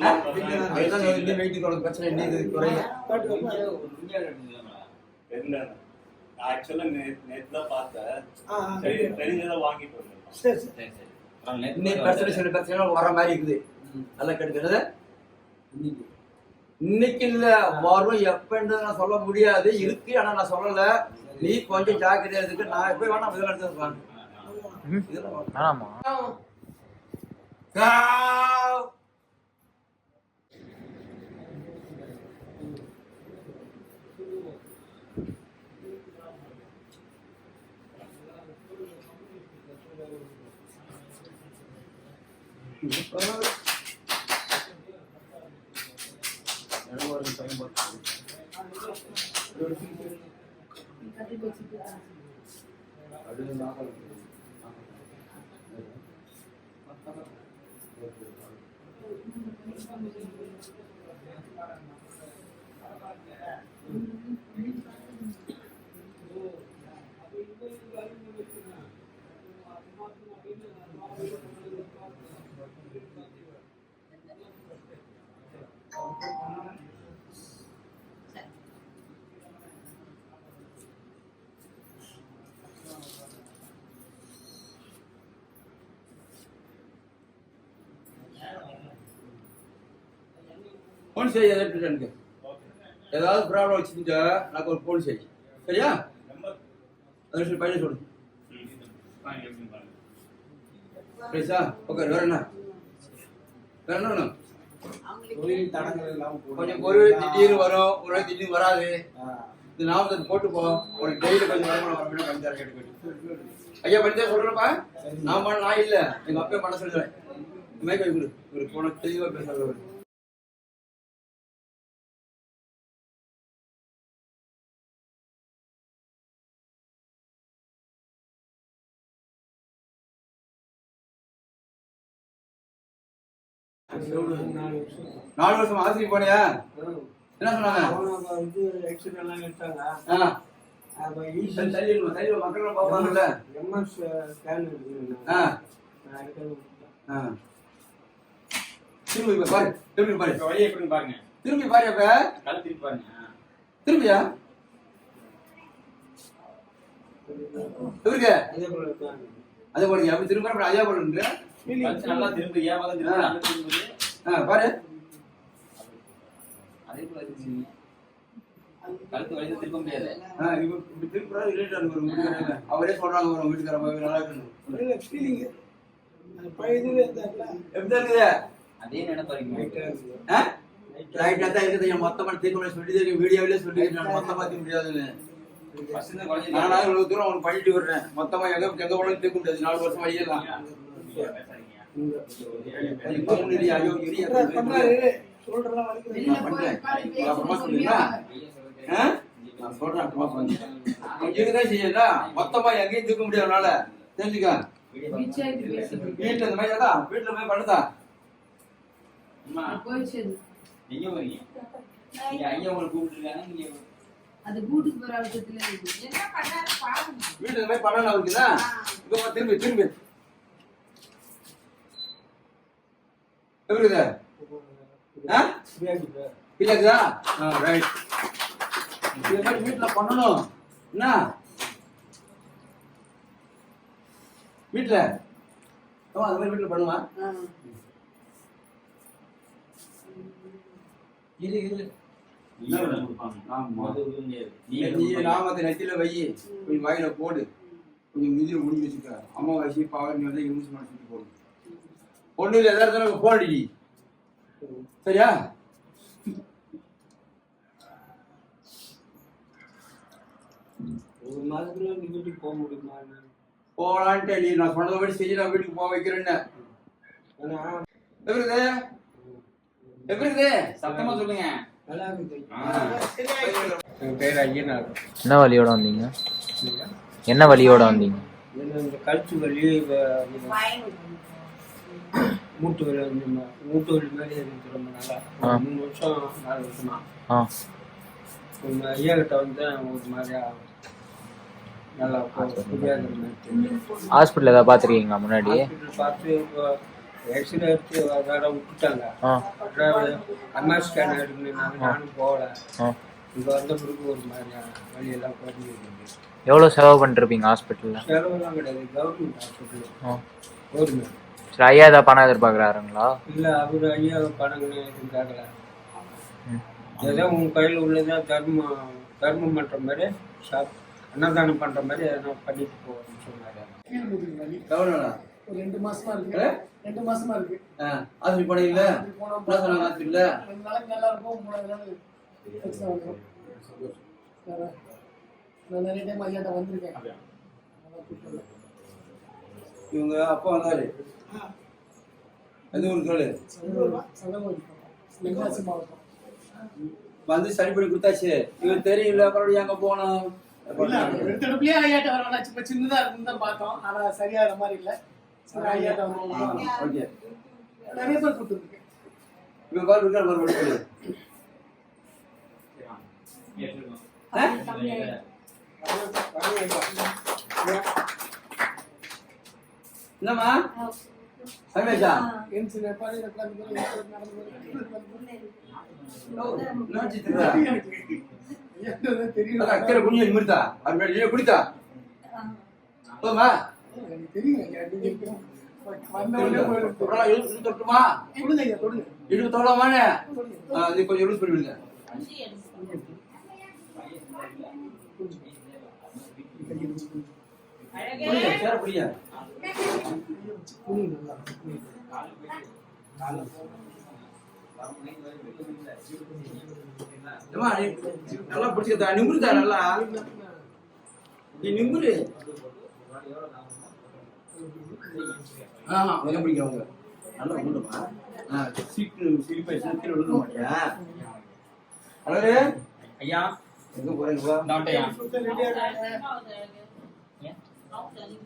அதுதான் இன்னும் வெயிட் குறைஞ்ச பிரச்சனை இன்னும் இது தெரியல ஆக்சுவலா தான் பார்த்தேன் சரி வாங்கிட்டு வந்தேன் சரி சரி சரி சரி இன்னைக்கு பிரச்சனை சில பிரச்சனை வர மாதிரி இருக்குது நல்லா கெடுக்கிறது இன்னைக்கு இல்ல வரும் எப்பன்றது நான் சொல்ல முடியாது இருக்கு ஆனா நான் சொல்லல நீ கொஞ்சம் ஜாக்கிரதையா இருக்கு நான் எப்ப வேணா முதல்ல எடுத்து ஆமா. காவ். எனக்கு ஒரு time போச்சு. அது நாகல். ஃபோன் செய்ய ஏதாவது எனக்கு ஏதாவது ப்ராப்ளம் வச்சுக்கிட்டா எனக்கு ஒரு ஃபோன் செய் சரியா நம்பர் அது சொல்லி பையன் சொல்லு. வாங்கி எப்படி பாருங்க ரைஸா ஓகே வேற என்ன? வேற என்ன வேணும்? தொழில் தடங்கள் எல்லாம் கொஞ்சம் ஒரு திடீர்னு வரும். ஒரு திடீர்னு வராது. இது நாம போட்டு போ. ஒரு டெய்லி கொஞ்சம் வருமானம் வரணும் கேட்டு ஐயா படித்தா சொல்றேன்ப்பா. நான் பண்ண நான் இல்ல. எங்க அப்பா பண்ண சொல்றேன். இந்த மாதிரி போய் கொடு. ஒரு போன தெளிவா பேசுறது நாலு வருஷம் ஆசிரியர் போனியா என்ன சொன்னாங்க? எக்ஸ்ரேலாம் எடுத்தாங்க. ஆ. அப்ப சரி ஈஸி சரி இல்ல, சரி இல்ல, மக்கள் பார்ப்பாங்கல்ல எம்எஸ் ஸ்கேன் ஆ. திரும்பி இப்ப பாரு திரும்பி பாரு. வழி எப்படின்னு பாருங்க. திரும்பி பாரு அப்ப. கழுத்து திருப்பி பாருங்க. திரும்பியா? இவருக்கு அதே போல அப்படி திரும்ப அதே கழுத்து நல்லா திரும்பி ஏன் பக்கம் திரும்பி பாரு. அதே போல கழுத்து வழி திருப்ப முடியாது. இப்படி திரும்ப ரிலேட்டட் ஒரு வீட்டுக்காரங்க. அவரே சொல்றாங்க ஒரு வீட்டுக்காரங்க நல்லா இருக்கணும் இல்ல, feeling. அந்த பழைய இதுல இருந்தாங்களா? எப்படி இருக்குது? அதே நினைப்பாருங்க ரைட்டா தான் இருக்குது. என் மொத்தமா தீர்க்கணும் சொல்லி வீடியோவிலே சொல்லி நான் மொத்தமா தீர்க்க முடியாதுன்னு. இவ்வளவு தூரம் உனக்கு பண்ணிட்டு வர்றேன் மொத்தமா எங்க எங்க போனாலும் தீர்க்க முடியாது. நாலு வருஷம் வழியே நான் சொல்றேன் இதுதான் செய்யல மொத்தமா எங்கேயும் தூக்க தெரிஞ்சுக்க வீட்டுல இந்த மாதிரி வீட்டுல போய் அம்மா எங்க போறீங்க ஐயா உங்களை கூப்பிட்டுருக்காங்க அது போற அவசரத்துல வீட்டுல இருக்குதா இப்ப வா, திரும்பி திரும்பி. எப்படி இருக்குது ரைட் இது மாதிரி வீட்டில் பண்ணணும். என்ன? வீட்டில் ஆமா அது மாதிரி வீட்டில் பண்ணுமா? இரு இரு. நாமத்தை நெத்தியில வை. கொஞ்சம் வாயில போடு. கொஞ்சம் மிதியில் முடிஞ்சு வச்சுக்க. அம்மா வயசு பவர் நீ வந்து யூஸ் பண்ணி சுற்றி போடு. ஒன்றும் இல்லை சரியா? ஒரு மாதத்துல நீ வீட்டுக்கு போக முடியுமா? போகலான்ட்டு நீ நான் சொன்னதை செஞ்சு நான் வீட்டுக்கு போக வைக்கிறேன்னு. எப்படி எப்படி சத்தமா சொல்லுங்க. என்ன வழியோட வந்தீங்க? என்ன வழியோட வந்தீங்க? எனக்கு இந்த கழுத்து வலி வ- இந்த மூட்டு வலி வந்து மூட்டு வலி மாதிரி எனக்கு ரொம்ப நாளா ஆ. ஒரு மூணு வருஷம் நாலு வருஷமா. ஆ. உங்க ஐயா கிட்ட வந்து ஒரு மாதிரியா நல்லா ஹாஸ்பிட்டல் ஏதாவது பார்த்துருக்கீங்களா முன்னாடி? பார்த்து இப்போ எக்ஸ்ரே எடுத்து விட்டுட்டாங்க. ஸ்கேன் எடுக்கணும்னாங்க நானும் போகல. இங்கே வந்த பிறகு ஒரு மாதிரி வழியெல்லாம் குறைஞ்சிருக்கு எவ்வளோ செலவு பண்ணிருப்பீங்க ஹாஸ்பிட்டலில்? செலவெல்லாம் கிடையாது கவர்மெண்ட் ஹாஸ்பிட்டல் கவர்மெண்ட் சரி ஐயா ஏதாவது பணம் எதிர்பார்க்குறாருங்களா? இல்லை அவர் ஐயா பணங்கள் எதுவும் கேட்கல ஏதோ உன் கையில் உள்ளதா தர்மம் தர்மம் பண்ணுற மாதிரி சாப் அன்னதானம் பண்ணுற மாதிரி எதனா பண்ணிட்டு போகணும்னு சொன்னார். ஒரு ரெண்டு மாசமா இருக்கு. ரெண்டு மாசமா இருக்கு. ஆஸ்பத்திரி போனீங்கல்ல? அது போனா என்ன சொன்னாங்க ஆஸ்பத்திரியில ரெண்டு நாளைக்கு நல்லா இருக்கும். மூணாவது நாள் பிரச்சனை வந்துடும் வேற- நான் நிறைய டைம் ஐயாட்ட வந்திருக்கேன். இவங்க அப்பா வந்தாரு. எந்த ஊருக்கு மாவட்டம். வந்து சரி பண்ணி கொடுத்தாச்சு. இவன் தெரியல அப்புறம் எங்க போனோம்? இல்ல எடுத்தடுப்புலயே ஐயாட்ட வர வேணாச்சு இப்ப சின்னதா இருக்குன்னு தான் பார்த்தோம். ஆனா சரியாகிற மாதிரி இல்ல. ஐயாட்ட ஓகே. நிறைய பேர் பாரு சொல்லு என்னம்மா சமேஷா என் சில பாரு உட்காந்து நடந்து என்ன சித்திரா ஐயாட்ட தெரியும் அக்கறை குனிய நிமிர்த்தா அது குடித்தா? தொட்டுமா? கொஞ்சம் யூஸ் சேர நல்லா ஏம்மா, நீ நல்லா பிடிச்சிருந்தா நிமிருதா நல்லா நீ நிமிரு ஆமா கொஞ்சம் பிடிக்கிறவங்க நல்லா விழுமா சீட்டு சிரிப்பை சீக்கிரம் விழுக மாட்டியா அழகு ஐயா எங்க போறீங்க ரெடியா இருக்காங்க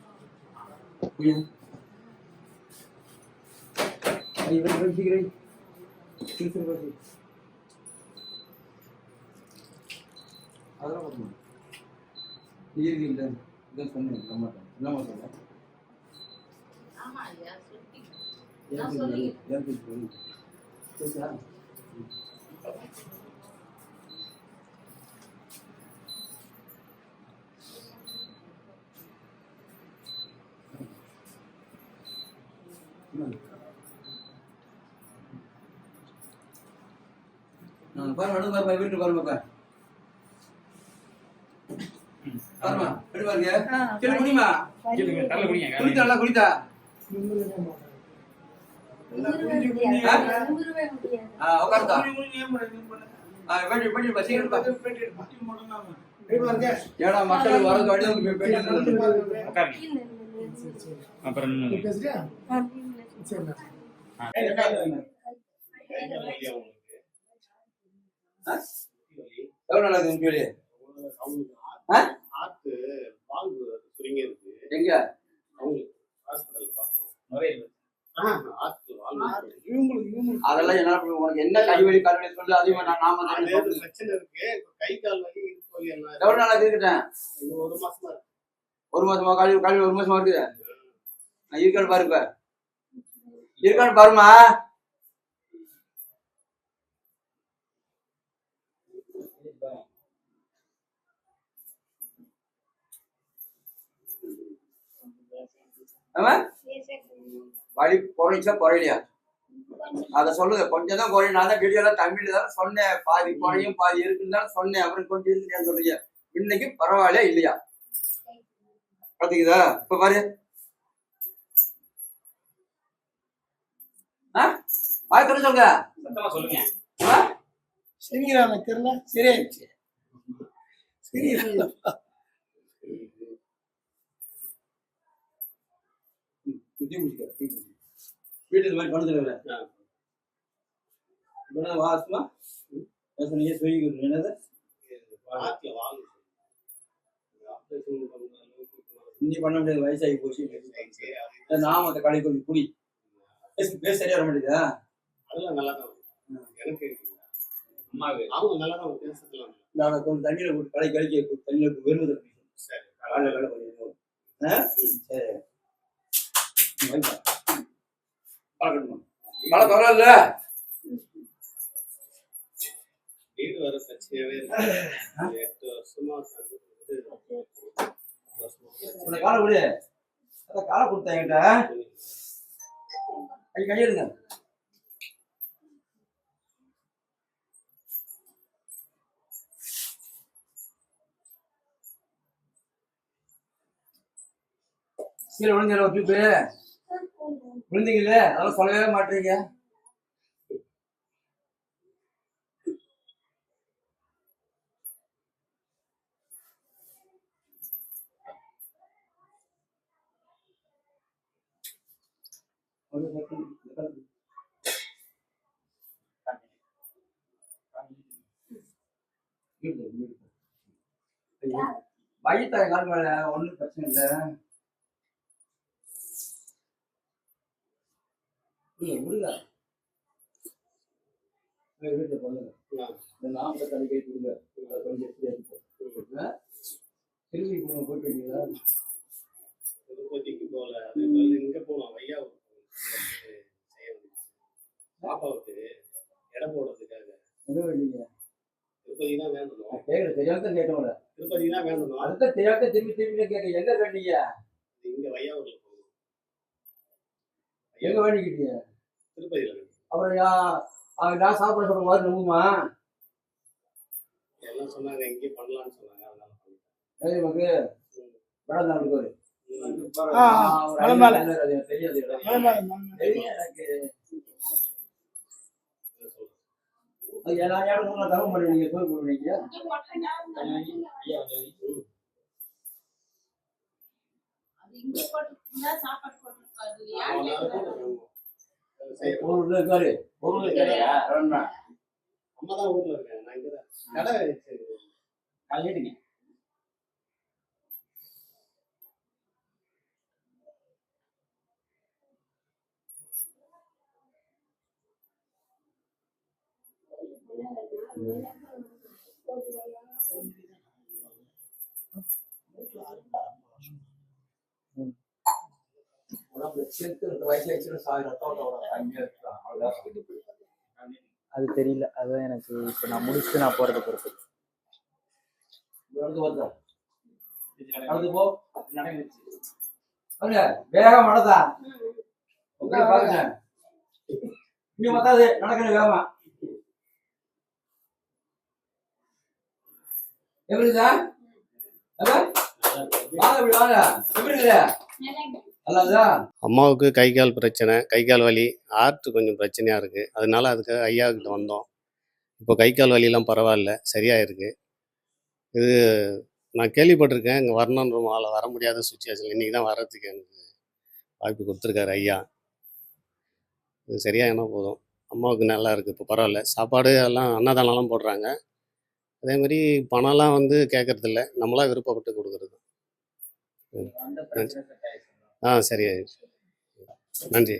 புரியா ஐய் வை வை சீக்கிரம் சீக்கிரம் வை அதெல்லாம் நீ இருக்கு இல்லை இதான் சொன்னேன் என்னம்மா சொன்னேன் ஏன் சொல்லி ஏன் சொல்லி பேசா பாருமா அடுத்து பாருமா வீட்டு பாருமா பாரு. பாருமா எப்படி பாருங்க குனிமா தரல குடிங்க நல்லா ஆ? உட்காருதா ஏடா மக்கள் வரது அப்புறம் இன்னும் பேசுறியா சரி எவ்வளோ நாள் ஆகுது கேள்வி ஆ? ஆத்து வால்வு சுருங்கி இருக்கு எங்க? அவங்களுக்கு ஹாஸ்பிட்டல் பார்த்தோம். ஆத்து வால்வு இவங்களுக்கு இவங்களுக்கு அதெல்லாம் என்ன உனக்கு என்ன கை வலி கால் வலி சொல்லு அதையும் நான் நாம அது. பிரச்சனை இருக்கு. கை கால் வலி எவ்வளவு நாளா இருக்கட்டேன் ஒரு மாசமா இருக்கு. ஒரு மாசமா? காலி காலி ஒரு மாசமா இருக்குது? நான் இருக்கான்னு பாரு இப்ப. இருக்கான்னு பாருமா வழி வலி குறைச்சா அத சொல்லுங்க. கொஞ்சம் தான் குறையும். நான் தான் வீடியோல தமிழ்ல தான் சொன்னேன். பாதி குறையும் பாதி இருக்குன்னு தான் சொன்னேன். அப்புறம் கொஞ்சம் இருக்குன்னு சொல்றீங்க? இன்னைக்கு பரவாயில்லையா? இல்லையா? பாத்தீங்களா இப்ப பாரு. வாய் திறந்து சொல்லுங்க. சத்தமா சொல்லுங்க. எனக்கு தெரியல. சரியாயிடுச்சு. இந்த மாதிரி இல்லை இப்ப வாசமா சொன்னீங்க? சொல்லி என்னது? பண்ண அளவுக்கு இன்னி பண்ண முடியாது வயசாகி போச்சு. நாம அந்த கடை கொஞ்சம் குடி. பேச சரியா வர மாட்டேங்குதா? அதெல்லாம் நல்லா தான் எனக்கு அம்மாவுக்கு அவங்க நல்லா தான் நான் கொஞ்சம் தண்ணியில போட்டு கடை கழிக்க தண்ணியில போட்டு சரி காலைல வேலை பண்ணிடுவோம்? சரி. மழை பரவாயில்ல? வீடு வர பிரச்சனையாவே எட்டு வருஷமா காலை விடு. அதான் காலை கொடுத்தேன் என்கிட்ட. கை கையெடுங்க கீழே விழுந்தீங்க ஒரு டிப்பு விழுந்தீங்கல்ல? அதெல்லாம் சொல்லவே மாட்டீங்க வயிற்று கால் மேல ஒன்றும் பிரச்சனை இல்லை இல்ல விடுங்க ஏய், பண்ணுங்க இந்த நாமத்தை தனி கொடுங்க கொஞ்சம் திரும்பி கொடுங்க போயிட்டு இருக்கீங்களா திருப்பதிக்கு போகல. அதே மாதிரி இங்க போனோம் ஐயா பாப்பாவுக்கு இடம் போடுறதுக்காக திருப்பதி தான் நான் கேட்கல கேட்டவங்கள திருப்பதி தான் வேண்டணும் அதுதான் தெரியாம திரும்பி திரும்பி கேட்க எங்க வேண்டீங்க இங்க வையாவூர்ல போகணும். எங்க வேண்டிக்கிட்டீங்க திருப்பதியில வேணும். அப்புறம் நான் சாப்பிட சொல்ற மாதிரி நம்புமா? எல்லாம் சொன்னாங்க இங்கே பண்ணலாம்னு சொன்னாங்க அதனால பண்ணிட்டேன். ஏய் நமக்கு படம் தான் மலை மேல. மலை மேல. ஒரு இருக்காரு. ஒரு இருக்காரு. அம்மா தான் ஊர்ல இருக்கேன் நான் இங்கதான். கடை சரி. அது தெரியல. அதுதான் எனக்கு இப்ப நான் முடிச்சுட்டு நான் போறது பொறுத்து. நடந்து வந்தா. பாருங்க, வேகம் நடந்தா உங்களை பாருங்க இங்க பத்தாது நடக்கணும் வேகமா எப்படி அம்மாவுக்கு கை கால் பிரச்சனை கை கால் வலி ஆர்ட் கொஞ்சம் பிரச்சனையாக இருக்குது அதனால அதுக்கு ஐயா கிட்ட வந்தோம். இப்போ கை கால் வலியெல்லாம் பரவாயில்ல சரியாயிருக்கு. இது நான் கேள்விப்பட்டிருக்கேன் இங்கே வரணுன்ற ஆளை வர முடியாத சுச்சுவேஷன் இன்றைக்கி தான் வர்றதுக்கு எனக்கு வாய்ப்பு கொடுத்துருக்காரு ஐயா. இது சரியாக என்ன போதும். அம்மாவுக்கு நல்லா இருக்குது இப்போ பரவாயில்ல. சாப்பாடு எல்லாம் அன்னதானம்லாம் போடுறாங்க. அதே மாதிரி பணம்லாம் வந்து கேட்கறதில்ல நம்மளா விருப்பப்பட்டு கொடுக்குறது. ஆ சரியாயிடுச்சு நன்றி.